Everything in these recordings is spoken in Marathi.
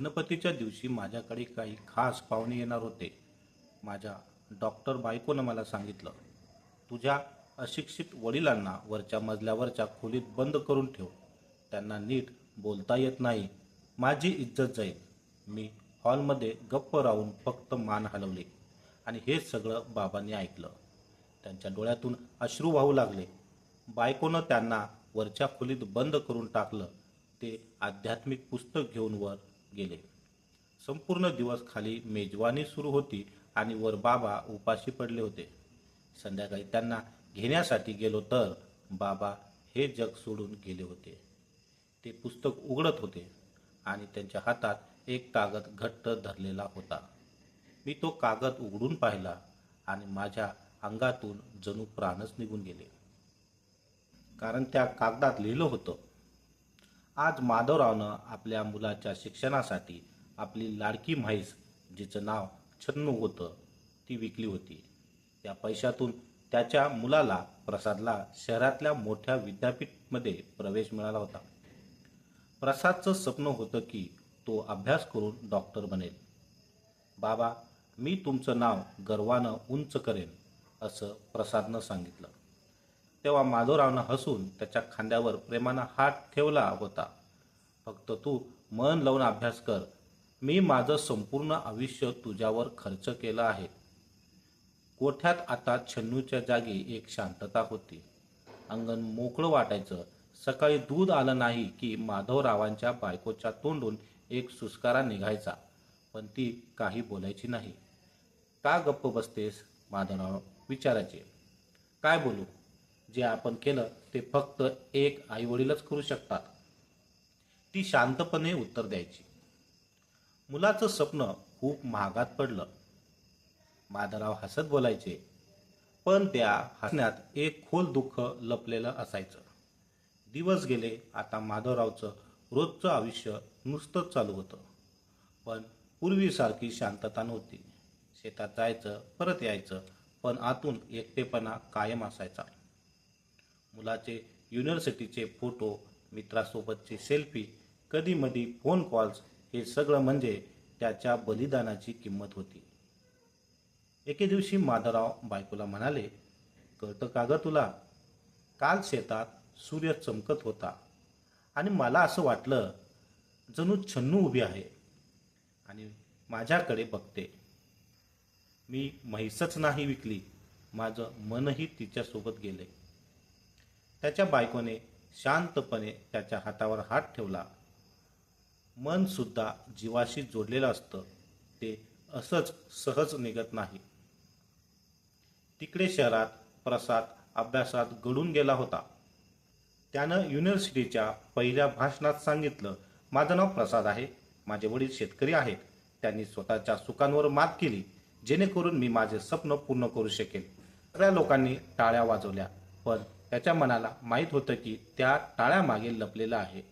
गणपतीच्या दिवशी माझ्याकडे काही खास पाहुणे येणार होते. माझ्या डॉक्टर बायकोनं मला सांगितलं तुझ्या अशिक्षित वडिलांना वरच्या मजल्यावरच्या खोलीत बंद करून ठेव. त्यांना नीट बोलता येत नाही. माझी इज्जत जाईल. मी हॉलमध्ये गप्प राहून फक्त मान हलवली आणि हे सगळं बाबांनी ऐकलं. त्यांच्या डोळ्यातून अश्रू वाहू लागले. बायकोनं त्यांना वरच्या खोलीत बंद करून टाकलं. ते आध्यात्मिक पुस्तक घेऊन वर गेले. संपूर्ण दिवस खाली मेजवानी सुरू होती आणि वर बाबा उपाशी पडले होते. संध्याकाळी त्यांना घेण्यासाठी गेलो तर बाबा हे जग सोडून गेले होते. ते पुस्तक उघडत होते आणि त्यांच्या हातात एक कागद घट्ट धरलेला होता. मी तो कागद उघडून पाहिला आणि माझ्या अंगातून जणू प्राणच निघून गेले. कारण त्या कागदात लिहिलं होतं आज माधवरावनं आपल्या मुलाच्या शिक्षणासाठी आपली लाडकी म्हैस जिचं नाव छन्नू होतं ती विकली होती. त्या पैशातून त्याच्या मुलाला प्रसादला शहरातल्या मोठ्या विद्यापीठमध्ये प्रवेश मिळाला होता. प्रसादचं स्वप्न होतं की तो अभ्यास करून डॉक्टर बनेल. बाबा मी तुमचं नाव गर्वानं उंच करेन असं प्रसादनं सांगितलं. तेव्हा माधवरावनं हसून त्याच्या खांद्यावर प्रेमानं हात ठेवला होता. फक्त तू मन लावून अभ्यास कर. मी माझं संपूर्ण आयुष्य तुझ्यावर खर्च केलं आहे. गोठ्यात आता छन्नूच्या जागी एक शांतता होती. अंगण मोकळं वाटायचं. सकाळी दूध आलं नाही की माधवरावांच्या बायकोच्या तोंडून एक सुस्कारा निघायचा पण ती काही बोलायची नाही. का गप्प बसतेस? माधवराव विचारायचे. काय बोलू? जे आपण केलं ते फक्त एक आईवडीलच करू शकतात. ती शांतपणे उत्तर द्यायची. मुलाचं स्वप्न खूप महागात पडलं. माधवराव हसत बोलायचे पण त्या हसण्यात एक खोल दुःख लपलेलं असायचं. दिवस गेले आता माधवरावचं रोजचं आयुष्य नुसतंच चालू होतं. पण पूर्वीसारखी शांतता नव्हती. शेतात जायचं परत यायचं पण आतून एकटेपणा कायम असायचा. मुलाचे युनिव्हर्सिटीचे फोटो मित्रासोबतचे सेल्फी कधीमधी फोन कॉल्स हे सगळं म्हणजे त्याच्या बलिदानाची किंमत होती. एके दिवशी माधवराव बायकोला म्हणाले कळतं का गं तुला? काल शेतात सूर्य चमकत होता आणि मला असं वाटलं जणू छन्नू उभी आहे आणि माझ्याकडे बघते. मी म्हैसच नाही विकली माझं मनही तिच्यासोबत गेले त्याच्या बायकोने शांतपणे त्याच्या हातावर हात ठेवला. मनसुद्धा जीवाशी जोडलेलं असतं. ते असंच सहज निघत नाही. तिकडे शहरात प्रसाद अभ्यासात गळून गेला होता. त्यानं युनिव्हर्सिटीच्या पहिल्या भाषणात सांगितलं माझं नाव प्रसाद आहे. माझे वडील शेतकरी आहेत. त्यांनी स्वतःच्या सुखांवर मात केली. जेणेकरून मी माझे स्वप्न पूर्ण करू शकेल सगळ्या लोकांनी टाळ्या वाजवल्या पण त्याच्या मनाला माहीत होतं की त्या टाळ्यामागे लपलेलं आहे.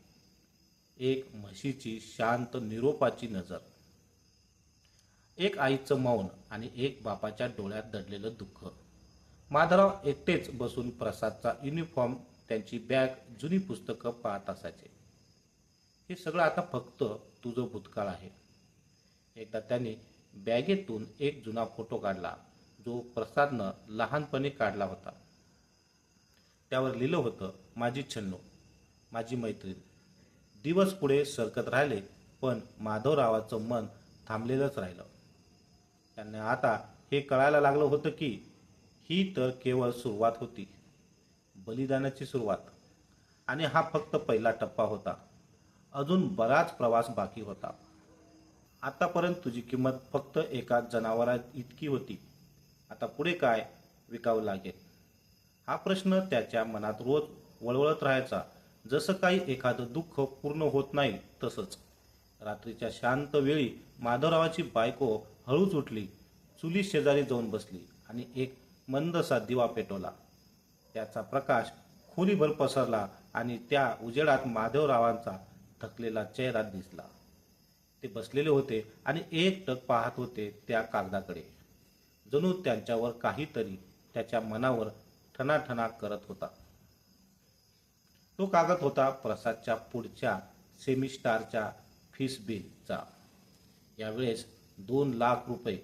एक म्हशीची शांत निरोपाची नजर. एक आईचं मौन आणि एक बापाच्या डोळ्यात दडलेलं दुःख. माधवराव एकटेच बसून प्रसादचा युनिफॉर्म त्यांची बॅग जुनी पुस्तकं पाहत असायचे. हे सगळं आता फक्त तुझं भूतकाळ आहे. एकदा त्यांनी बॅगेतून एक जुना फोटो काढला जो प्रसादनं लहानपणी काढला होता. त्यावर लिहिलं होतं माझी छन्नू माझी मैत्रीण दिवस पुढे सरकत राहिले पण माधवरावाचं मन थांबलेलंच राहिलं. त्यांना आता हे कळायला लागलं होतं की ही तर केवळ सुरुवात होती बलिदानाची सुरुवात. आणि हा फक्त पहिला टप्पा होता. अजून बराच प्रवास बाकी होता. आतापर्यंत तुझी किंमत फक्त एका जनावरात इतकी होती. आता पुढे काय विकावं लागेल? हा प्रश्न त्याच्या मनात रोज वळवळत राहायचा. जसं काही एखादं दुःख पूर्ण होत नाही तसंच. रात्रीच्या शांत वेळी माधवरावाची बायको हळूच उठली. चुली शेजारी जाऊन बसली आणि एक मंदसा दिवा पेटवला. त्याचा प्रकाश खोलीभर पसरला आणि त्या उजेडात माधवरावांचा थकलेला चेहरा दिसला. ते बसलेले होते आणि एक टक पाहत होते त्या कागदाकडे. जणू त्यांच्यावर काहीतरी त्याच्या मनावर ठणाठणा करत होता. तो कागद होता प्रसादच्या पुढच्या सेमिस्टारच्या फीस बिलचा. यावेळेस दोन लाख रुपये.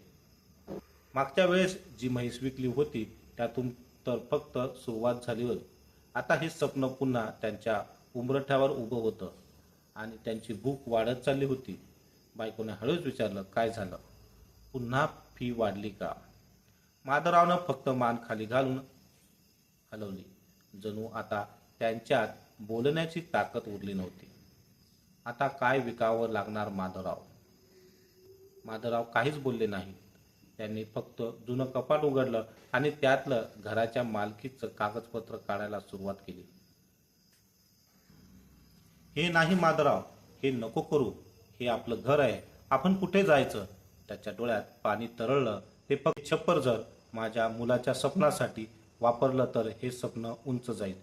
मागच्या वेळेस जी म्हैस विकली होती त्यातून तर फक्त सुरुवात झाली होती. आता हे स्वप्न पुन्हा त्यांच्या उंबरठ्यावर उभं होतं आणि त्यांची भूक वाढत चालली होती. बायकोने हळूच विचारलं काय झालं? पुन्हा फी वाढली का? माधवरावनं फक्त मान खाली घालून हलवली. जणू आता त्यांच्यात बोलण्याची ताकद उरली नव्हती. आता काय विकावं लागणार माधवराव? माधवराव काहीच बोलले नाही त्यांनी फक्त जुनं कपाट उघडलं आणि त्यातलं घराच्या मालकीचं कागदपत्र काढायला सुरुवात केली. हे नाही माधवराव हे नको करू. हे आपलं घर आहे. आपण कुठे जायचं? त्याच्या डोळ्यात पाणी तरळलं. ते फक्त छप्पर जर माझ्या मुलाच्या स्वप्नासाठी वापरलं तर हे स्वप्न उंच जाईल.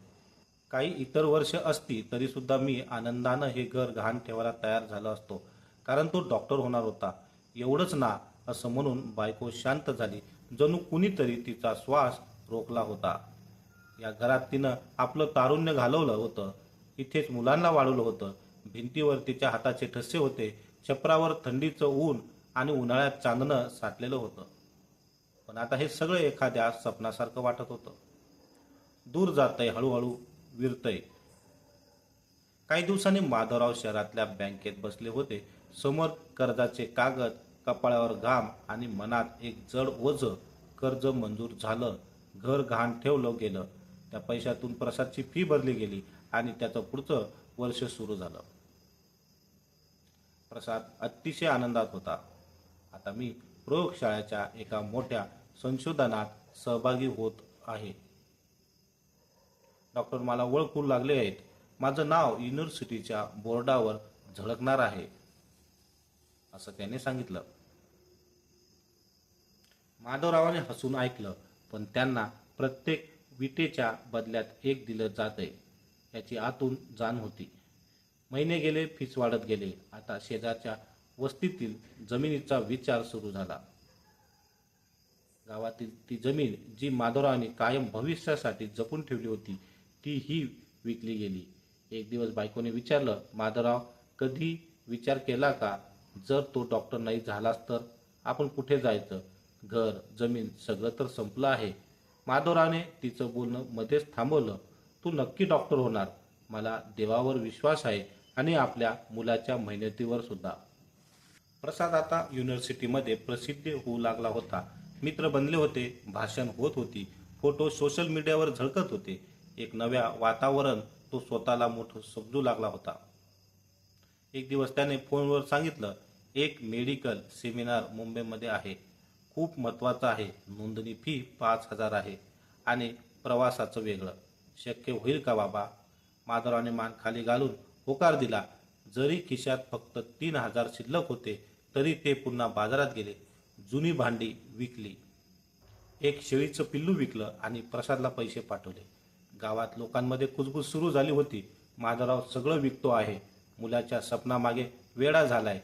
काही इतर वर्ष असती तरीसुद्धा मी आनंदानं हे घर घाण ठेवायला तयार झालो असतो. कारण तो डॉक्टर होणार होता. एवढंच ना असं म्हणून बायको शांत झाली. जणू कुणीतरी तिचा श्वास रोखला होता. या घरात तिनं आपलं तारुण्य घालवलं होतं. इथेच मुलांना वाढवलं होतं. भिंतीवर तिच्या हाताचे ठसे होते. छपरावर थंडीचं ऊन आणि उन्हाळ्यात चांदणं साठलेलं होतं. पण आता हे सगळं एखाद्या स्वप्नासारखं वाटत होतं. दूर जातंय हळूहळू विरतंय. काही दिवसांनी माधवराव शहरातल्या बँकेत बसले होते. समोर कर्जाचे कागद कपाळावर घाम आणि मनात एक जड ओझ कर्ज मंजूर झालं. घर घाण ठेवलं गेलं. त्या पैशातून प्रसादची फी भरली गेली आणि त्याचं पुढचं वर्ष सुरू झालं. प्रसाद अतिशय आनंदात होता. आता मी प्रयोगशाळेच्या एका मोठ्या संशोधनात सहभागी होत आहे. डॉक्टर मला ओळखू लागले आहेत. माझं नाव युनिव्हर्सिटीच्या बोर्डावर झळकणार आहे असं त्याने सांगितलं. माधवरावाने हसून ऐकलं पण त्यांना प्रत्येक विटेच्या बदल्यात एक दिलं जातंय याची आतून जाण होती. महिने गेले फीस वाढत गेले. आता शेजारच्या वस्तीतील जमिनीचा विचार सुरू झाला. गावातील ती जमीन जी माधवरावाने कायम भविष्यासाठी जपून ठेवली होती ती ही विकली गेली. एक दिवस बायकोने विचारलं माधवराव कधी विचार केला का? जर तो डॉक्टर नाही झालास तर आपण कुठे जायचं? घर जमीन सगळं तर संपलं आहे. माधवरावने तिचं बोलणं मध्येच थांबवलं तू नक्की डॉक्टर होणार. मला देवावर विश्वास आहे आणि आपल्या मुलाच्या मेहनतीवर सुद्धा. प्रसाद आता युनिव्हर्सिटीमध्ये प्रसिद्ध होऊ लागला होता. मित्र बनले होते भाषण होत होती फोटो सोशल मीडियावर झळकत होते. एक नव्या वातावरण तो स्वतःला मोठं समजू लागला होता. एक दिवस त्याने फोनवर सांगितलं एक मेडिकल सेमिनार मुंबईमध्ये आहे. खूप महत्त्वाचं आहे. नोंदणी फी पाच हजार आहे आणि प्रवासाचं वेगळं. शक्य होईल का बाबा? माधवराने मान खाली घालून होकार दिला. जरी खिशात फक्त तीन हजार शिल्लक होते तरी ते पुन्हा बाजारात गेले. जुनी भांडी विकली. एक शेळीचं पिल्लू विकलं आणि प्रसादला पैसे पाठवले. गावात लोकांमध्ये कुजबूज सुरू झाली होती. माधवराव सगळं विकतो आहे. मुलाच्या सपनामागे वेडा झालाय.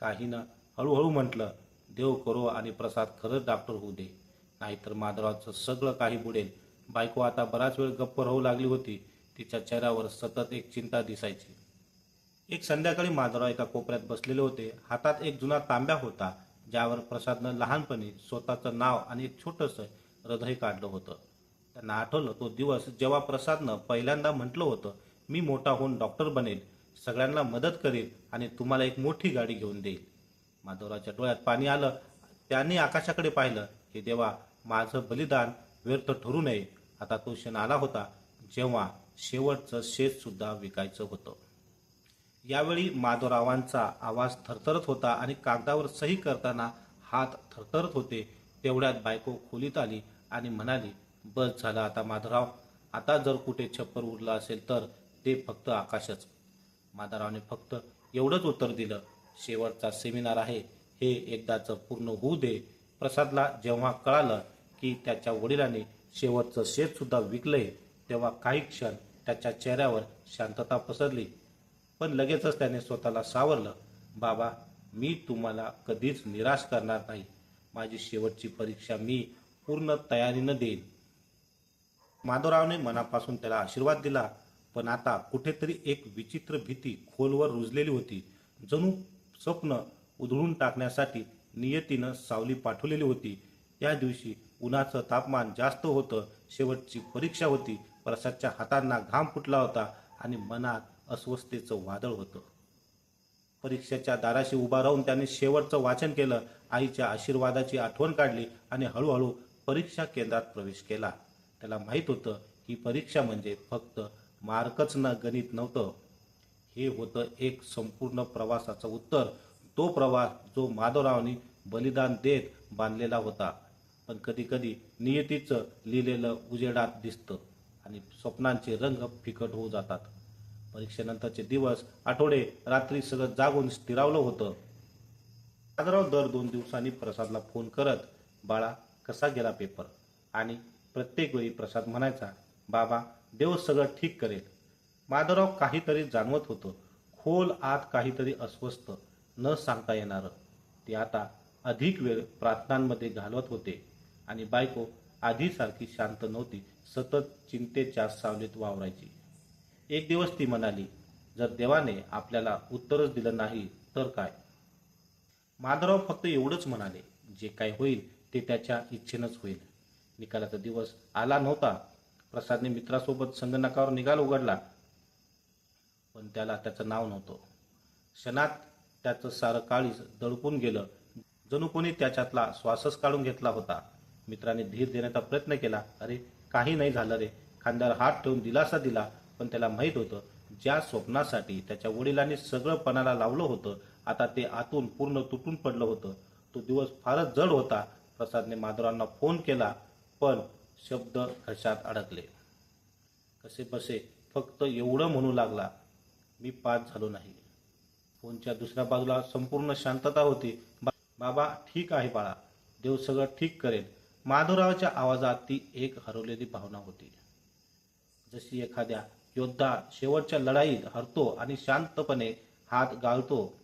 काहीनं हळूहळू म्हटलं देव करो आणि प्रसाद खरंच डॉक्टर होऊ दे. नाहीतर माधवरावचं सगळं काही बुडेल. बायको आता बराच वेळ गप्प राहू लागली होती. तिच्या चेहऱ्यावर सतत एक चिंता दिसायची. एक संध्याकाळी माधवराव एका कोपऱ्यात बसलेले होते. हातात एक जुना तांब्या होता. ज्यावर प्रसादनं लहानपणी स्वतःचं नाव आणि एक छोटंसं हृदय काढलं होतं. त्यांना आठवलं तो दिवस जेव्हा प्रसादनं पहिल्यांदा म्हटलं होतं मी मोठा होऊन डॉक्टर बनेल सगळ्यांना मदत करेल आणि तुम्हाला एक मोठी गाडी घेऊन देईल. माधवराच्या डोळ्यात पाणी आलं. त्यांनी आकाशाकडे पाहिलं की देवा माझं बलिदान व्यर्थ ठरू नये. आता तो क्षण आला होता जेव्हा शेवटचं शेतसुद्धा विकायचं होतं. यावेळी माधवरावांचा आवाज थरथरत होता आणि कागदावर सही करताना हात थरथरत होते. तेवढ्यात बायको खोलीत आली आणि म्हणाली बस झालं आता माधवराव आता जर कुठे छप्पर उरलं असेल तर ते फक्त आकाशच. माधवरावने फक्त एवढंच उत्तर दिलं शेवटचा सेमिनार आहे. हे एकदाचं पूर्ण होऊ दे. प्रसादला जेव्हा कळालं की त्याच्या वडिलांनी शेवटचं शेतसुद्धा विकलंय तेव्हा काही क्षण त्याच्या चेहऱ्यावर शांतता पसरली. पण लगेचच त्याने स्वतःला सावरलं बाबा मी तुम्हाला कधीच निराश करणार नाही. माझी शेवटची परीक्षा मी पूर्ण तयारीनं देईन. माधवरावने मनापासून त्याला आशीर्वाद दिला पण आता कुठेतरी एक विचित्र भीती खोलवर रुजलेली होती. जणू स्वप्न उधळून टाकण्यासाठी नियतीनं सावली पाठवलेली होती. या दिवशी उन्हाचं तापमान जास्त होतं शेवटची परीक्षा होती प्रसादच्या हातांना घाम फुटला होता आणि मनात अस्वस्थतेचं वादळ होतं. परीक्षेच्या दाराशी उभा राहून त्याने शेवटचं वाचन केलं. आईच्या आशीर्वादाची आठवण काढली आणि हळूहळू परीक्षा केंद्रात प्रवेश केला. त्याला माहीत होतं ही परीक्षा म्हणजे फक्त मार्कच न गणित नव्हतं. हे होतं एक संपूर्ण प्रवासाचं उत्तर. तो प्रवास जो माधवरावने बलिदान देत बांधलेला होता. पण कधी कधी नियतीचं लिहिलेलं उजेडात दिसतं आणि स्वप्नांचे रंग फिकट होऊ जातात. परीक्षेनंतरचे दिवस आठवडे रात्री सगळं जागून स्थिरावलं होतं. आदराव दर दोन दिवसांनी प्रसादला फोन करत बाळा कसा गेला पेपर? आणि प्रत्येक वेळी प्रसाद म्हणायचा बाबा देव सगळं ठीक करेल. माधवराव काहीतरी जाणवत होतं. खोल आत काहीतरी अस्वस्थ न सांगता येणारं. ते आता अधिक वेळ प्रार्थनांमध्ये घालवत होते आणि बायको आधीसारखी शांत नव्हती सतत चिंतेच्या सावलीत वावरायची. एक दिवस ती म्हणाली जर देवाने आपल्याला उत्तरच दिलं नाही तर काय? माधवराव फक्त एवढंच म्हणाले जे काय होईल ते त्याच्या इच्छेनंच होईल. निकालाचा दिवस आला नव्हता. प्रसादने मित्रासोबत संगणकावर निकाल उघडला पण त्याला त्याचं नाव नव्हतं. क्षणात त्याचं सारं काळीस दडपून गेलं. जणू कोणी त्याच्यातला श्वासच काढून घेतला होता. मित्राने धीर देण्याचा प्रयत्न केला अरे काही नाही झालं रे. खांद्यावर हात ठेवून दिलासा दिला. पण त्याला माहीत होतं ज्या स्वप्नासाठी त्याच्या वडिलांनी सगळं पणाला लावलं होतं आता ते आतून पूर्ण तुटून पडलं होतं. तो दिवस फारच जड होता. प्रसादने माधुरांना फोन केला पण शब्द घशात अडकले. कसे बसे फक्त एवढं म्हणू लागला मी पास झालो नाही. फोनच्या दुसऱ्या बाजूला संपूर्ण शांतता होती. बाबा ठीक आहे बाळा. देव सगळं ठीक करेल. माधवरावाच्या आवाजात ती एक हरवलेली भावना होती. जशी एखाद्या योद्धा शेवटच्या लढाईत हरतो आणि शांतपणे हात गाळतो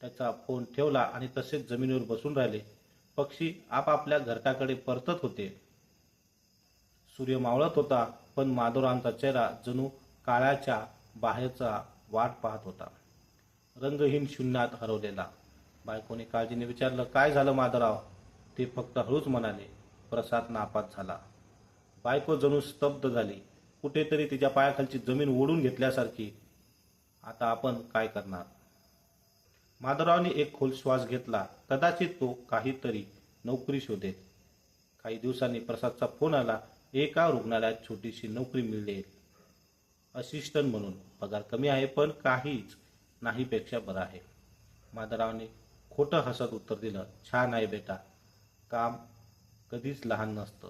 त्याचा फोन ठेवला आणि तसेच जमिनीवर बसून राहिले. पक्षी आपापल्या घरट्याकडे परतत होते. सूर्य मावळत होता पण माधुरांचा चेहरा जणू काळ्याच्या बाहेरचा वाट पाहत होता. रंगहीन शून्यात हरवलेला. बायकोने काळजीने विचारलं काय झालं माधवराव ते फक्त हळूच म्हणाले प्रसाद नापास झाला. बायको जणू स्तब्ध झाली. कुठेतरी तिच्या पायाखालची जमीन ओढून घेतल्यासारखी. आता आपण काय करणार? माधवरावने एक खोल श्वास घेतला. कदाचित तो काहीतरी नोकरी शोधेल. काही दिवसांनी प्रसादचा फोन आला. एका रुग्णालयात छोटीशी नोकरी मिळेल. असिस्टंट म्हणून. पगार कमी आहे पण काहीच नाहीपेक्षा बरं आहे. माधवरावने खोटं हसत उत्तर दिलं. छान आहे बेटा. काम कधीच लहान नसतं.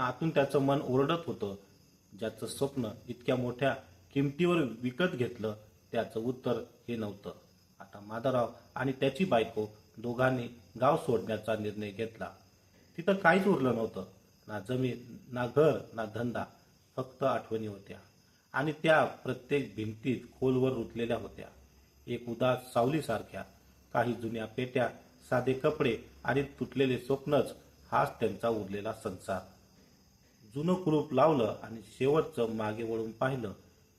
आतून त्याचं मन ओरडत होतं. ज्याचं स्वप्न इतक्या मोठ्या किमतीवर विकत घेतलं त्याचं उत्तर हे नव्हतं. आता माधवराव आणि त्याची बायको दोघांनी गाव सोडण्याचा निर्णय घेतला. तिथं काहीच उरलं नव्हतं. ना जमीन ना घर ना धंदा. फक्त आठवणी होत्या. आणि त्या प्रत्येक भिंतीत खोलवर रुतलेल्या होत्या. एक उदास सावलीसारख्या काही जुन्या पेट्या साधे कपडे आणि तुटलेले स्वप्नच हाच त्यांचा उरलेला संसार. जुनं कुलूप लावलं आणि शेवटचं मागे वळून पाहिलं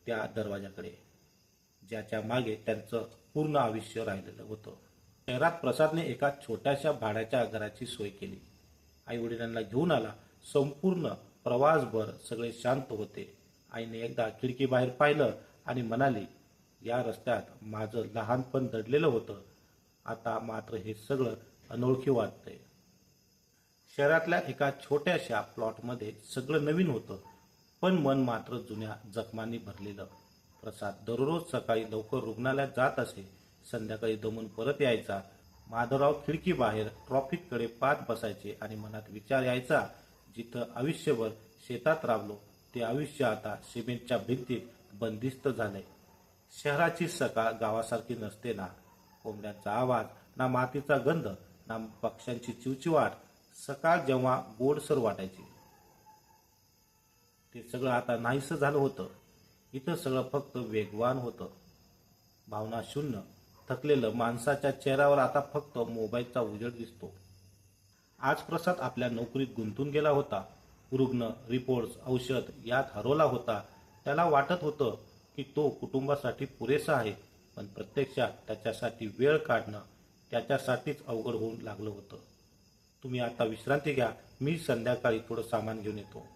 त्या दरवाजाकडे ज्याच्या मागे त्यांचं पूर्ण आयुष्य राहिलेलं होतं. शहरात प्रसादने एका छोट्याशा भाड्याच्या घराची सोय केली. आई वडिलांना घेऊन आला. संपूर्ण प्रवासभर सगळे शांत होते. आईने एकदा खिडकी बाहेर पाहिलं आणि म्हणाली या रस्त्यात माझं लहानपण दडलेलं होतं. आता मात्र हे सगळं अनोळखी वाटतंय. शहरातल्या एका छोट्याशा प्लॉटमध्ये सगळं नवीन होतं पण मन मात्र जुन्या जखमांनी भरलेलं. प्रसाद दररोज सकाळी लवकर रुग्णालयात जात असे संध्याकाळी दमून परत यायचा माधवराव खिडकी बाहेर ट्रॉफिककडे पाहत बसायचे आणि मनात विचार यायचा जिथं आयुष्यभर शेतात राबलो ते आयुष्य आता सिमेंटच्या भिंतीत बंदिस्त झाले शहराची सकाळ गावासारखी नसते ना. कोंबड्यांचा आवाज ना मातीचा गंध ना पक्ष्यांची चिवचिवाट सकाळ जेव्हा गोडसर वाटायची ते सगळं आता नाहीसं झालं होतं. इथं सगळं फक्त वेगवान होतं. भावना शून्य. थकलेलं माणसाच्या चेहऱ्यावर आता फक्त मोबाईलचा उजेड दिसतो. आज प्रसाद आपल्या नोकरीत गुंतून गेला होता. रुग्ण रिपोर्ट्स औषध यात हरवला होता. त्याला वाटत होतं की तो कुटुंबासाठी पुरेसा आहे पण प्रत्यक्षात त्याच्यासाठी वेळ काढणं त्याच्यासाठीच अवघड होऊन लागलं होतं. तुम्ही आता विश्रांती घ्या. मी संध्याकाळी थोडं सामान घेऊन येतो.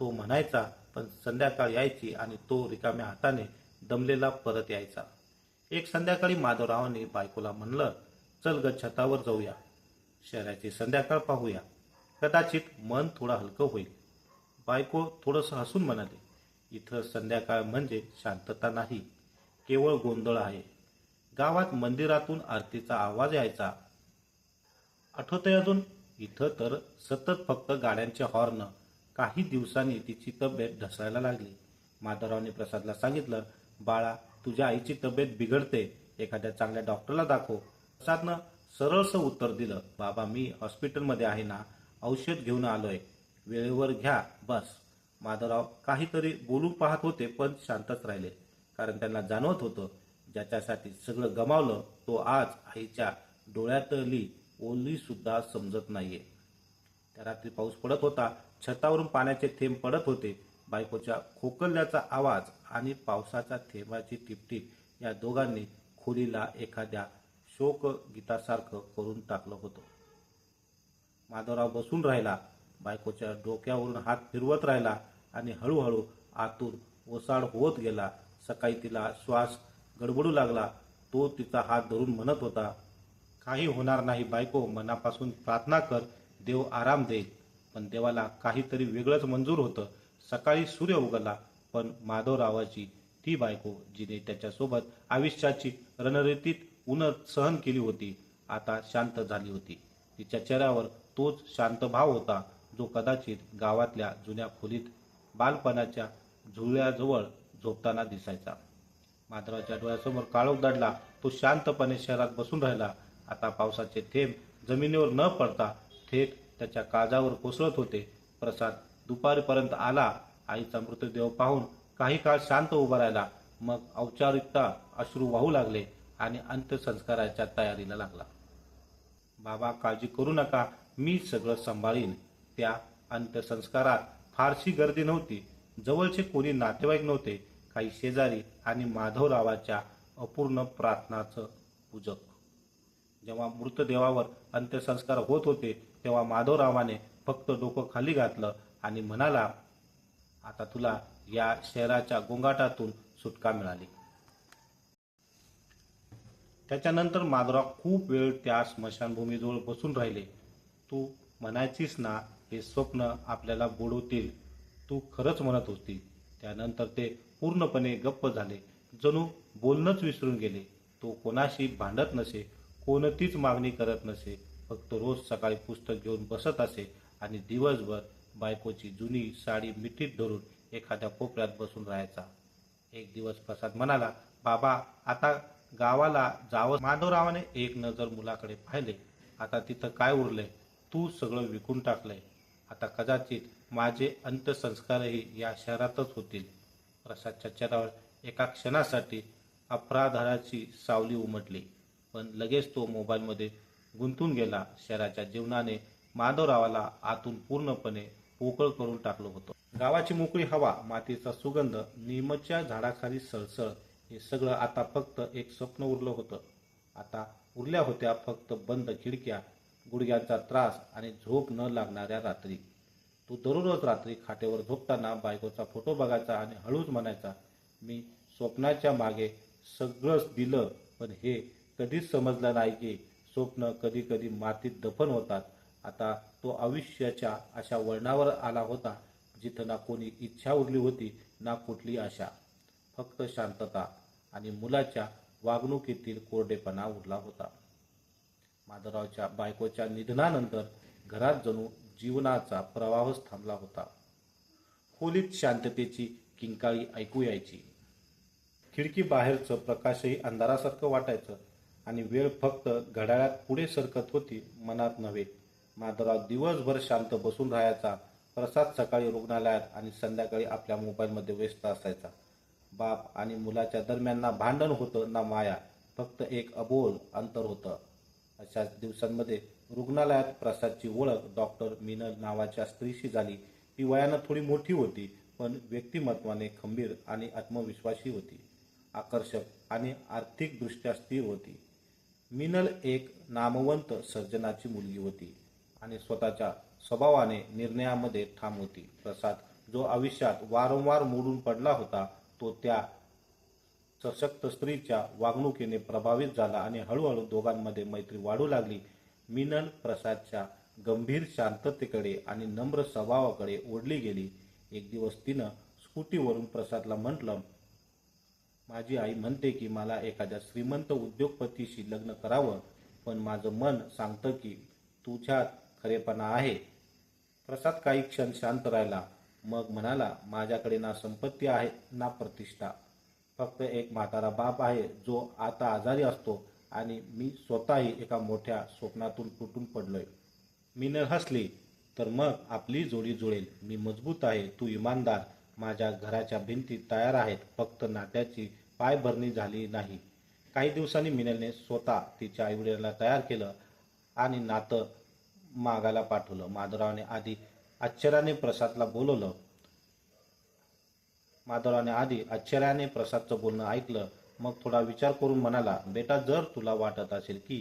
तो म्हणायचा पण संध्याकाळ यायची आणि तो रिकाम्या हाताने दमलेला परत यायचा. एक संध्याकाळी माधवरावाने बायकोला म्हणलं चल ग छतावर जाऊया. शहराची संध्याकाळ पाहूया. कदाचित मन थोडं हलकं होईल. बायको थोडंसं हसून म्हणाले इथं संध्याकाळ म्हणजे शांतता नाही. केवळ गोंधळ आहे. गावात मंदिरातून आरतीचा आवाज यायचा. आठवतंय अजून? इथं तर सतत फक्त गाड्यांचे हॉर्न काही दिवसांनी तिची तब्येत ढसायला लागली. माधवरावने प्रसादला सांगितलं बाळा तुझ्या आईची तब्येत बिघडते. एखाद्या चांगल्या डॉक्टरला दाखव. प्रसादनं सरळसं उत्तर दिलं बाबा मी हॉस्पिटलमध्ये आहे ना औषध घेऊन आलोय. वेळेवर घ्या बस. माधवराव काहीतरी बोलू पाहत होते पण शांतच राहिले. कारण त्यांना जाणवत होतं ज्याच्यासाठी सगळं गमावलं तो आज आईच्या डोळ्यातली ओली सुद्धा समजत नाहीये. त्या रात्री पाऊस पडत होता. छतावरून पाण्याचे थेंब पडत होते. बायकोच्या खोकल्याचा आवाज आणि पावसाच्या थेंबाची टिपटिप या दोघांनी खोलीला एखाद्या शोक गीतासारखं करून टाकलं होतं. माधवराव बसून राहिला. बायकोच्या डोक्यावरून हात फिरवत राहिला आणि हळूहळू आतून ओसाड होत गेला. सकाळी तिला श्वास गडबडू लागला. तो तिचा हात धरून म्हणत होता काही होणार नाही. बायको मनापासून प्रार्थना कर देव आराम देईल. पण देवाला काहीतरी वेगळंच मंजूर होतं. सकाळी सूर्य उगला पण माधवरावाची ती बायको जिने त्याच्यासोबत आयुष्याची रणरीतीत उन्हत सहन केली होती आता शांत झाली होती. तिच्या चेहऱ्यावर तोच शांत भाव होता जो कदाचित गावातल्या जुन्या खोलीत बालपणाच्या झुळ्याजवळ झोपताना दिसायचा. माधवराच्या डोळ्यासमोर काळोख दडला. तो शांतपणे शहरात बसून राहिला. आता पावसाचे थेंब जमिनीवर न पडता थेट त्याच्या काळजावर कोसळत होते. प्रसाद दुपारपर्यंत आला. आईचा मृतदेह पाहून काही काळ शांत उभा राहिला. मग औपचारिकता अश्रू वाहू लागले आणि अंत्यसंस्काराच्या तयारीला लागला. बाबा काळजी करू नका. मी सगळं सांभाळीन. त्या अंत्यसंस्कारात फारशी गर्दी नव्हती. जवळचे कोणी नातेवाईक नव्हते. काही शेजारी आणि माधवरावाच्या अपूर्ण प्रार्थनाचं पूजक. जेव्हा मृतदेवावर अंत्यसंस्कार होत होते तेव्हा माधवरावाने फक्त डोकं खाली घातलं आणि म्हणाला आता तुला या शहराच्या गोंगाटातून सुटका मिळाली. त्याच्यानंतर माधवराव खूप वेळ त्या स्मशानभूमीजवळ बसून राहिले. तू म्हणायचीस ना हे स्वप्न आपल्याला बोडवतील. तू खरंच म्हणत होती. त्यानंतर ते पूर्णपणे गप्प झाले. जणू बोलणंच विसरून गेले. तो कोणाशी भांडत नसे कोणतीच मागणी करत नसे फक्त रोज सकाळी पुस्तक घेऊन बसत असे आणि दिवसभर बायकोची जुनी साडी मिठीत धरून एखाद्या कोपऱ्यात बसून राहायचा. एक दिवस प्रसाद म्हणाला बाबा आता गावाला जावं. माधवरावाने एक नजर मुलाकडे पाहिले. आता तिथं काय उरलंय? तू सगळं विकून टाकलंय. आता कदाचित माझे अंत्यसंस्कारही या शहरातच होतील. प्रसादच्या चेहऱ्यावर एका क्षणासाठी अपराधाची सावली उमटली. पण लगेच तो मोबाईलमध्ये गुंतून गेला. शहराच्या जीवनाने माधवरावाला आतून पूर्णपणे पोकळ करून टाकलं होतं. गावाची मोकळी हवा मातीचा सुगंध निमच्या झाडाखाली सळसळ हे सगळं आता फक्त एक स्वप्न उरलं होतं. आता उरल्या होत्या फक्त बंद खिडक्या गुडघ्यांचा त्रास आणि झोप न लागणाऱ्या रात्री. तू दररोज रात्री खाटेवर झोपताना बायकोचा फोटो बघायचा आणि हळूच म्हणायचा मी स्वप्नाच्या मागे सगळंच दिलं पण हे कधीच समजलं नाही की स्वप्न कधी कधी मातीत दफन होतात. आता तो आयुष्याच्या अशा वळणावर आला होता जिथं ना कोणी इच्छा उरली होती ना कुठली आशा. फक्त शांतता आणि मुलाच्या वागणुकीतील कोरडेपणा उरला होता. माधवरावच्या बायकोच्या निधनानंतर घरात जणू जीवनाचा प्रवाहच थांबला होता. खोलीत शांततेची किंकाळी ऐकू यायची. खिडकी बाहेरचं प्रकाशही अंधारासारखं वाटायचं. आणि वेळ फक्त घड्याळात पुढे सरकत होती मनात नव्हे. माधवराव दिवसभर शांत बसून राहायचा प्रसाद सकाळी रुग्णालयात आणि संध्याकाळी आपल्या मोबाईलमध्ये व्यस्त असायचा. बाप आणि मुलाच्या दरम्यान ना भांडण होतं ना माया फक्त एक अबोल अंतर होतं. अशाच दिवसांमध्ये रुग्णालयात प्रसादची ओळख डॉक्टर मिनल नावाच्या स्त्रीशी झाली. ती वयानं थोडी मोठी होती पण व्यक्तिमत्वाने खंबीर आणि आत्मविश्वासी होती. आकर्षक आणि आर्थिकदृष्ट्या स्थिर होती. मिनल एक नामवंत सर्जनाची मुलगी होती आणि स्वतःच्या स्वभावाने निर्णयामध्ये ठाम होती. प्रसाद जो आयुष्यात वारंवार मोडून पडला होता तो त्या सशक्त स्त्रीच्या वागणुकीने प्रभावित झाला आणि हळूहळू दोघांमध्ये मैत्री वाढू लागली. मिनल प्रसादच्या गंभीर शांततेकडे आणि नम्र स्वभावाकडे ओढली गेली. एक दिवस तिनं स्कूटीवरून प्रसादला म्हटलं माझी आई म्हणते की मला एखाद्या श्रीमंत उद्योगपतीशी लग्न करावं पण माझं मन सांगतं की तुझ्यात खरेपणा आहे. प्रसाद काही क्षण शांत राहिला. मग म्हणाला माझ्याकडे ना संपत्ती आहे ना प्रतिष्ठा. फक्त एक म्हातारा बाप आहे जो आता आजारी असतो आणि मी स्वतःही एका मोठ्या स्वप्नातून तुटून पडलोय. न हसली तर मग आपली जोडी जुळेल. मी मजबूत आहे तू इमानदार. माझ्या घराच्या भिंती तयार आहेत फक्त नाट्याची पायभरणी झाली नाही. काही दिवसांनी मिनलने स्वतः तिच्या आईवडिलांना तयार केलं आणि नातं मागायला पाठवलं. माधवरावने आधी आश्चर्याने प्रसादला बोलवलं. माधवरावने आधी आश्चर्याने प्रसादचं बोलणं ऐकलं. मग थोडा विचार करून म्हणाला बेटा जर तुला वाटत असेल की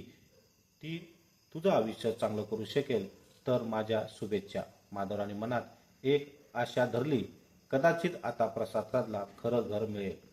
ती तुझं आयुष्य चांगलं करू शकेल तर माझ्या शुभेच्छा. माधवराने मनात एक आशा धरली. कदाचित आता प्रसादाला खरं घर मिळेल.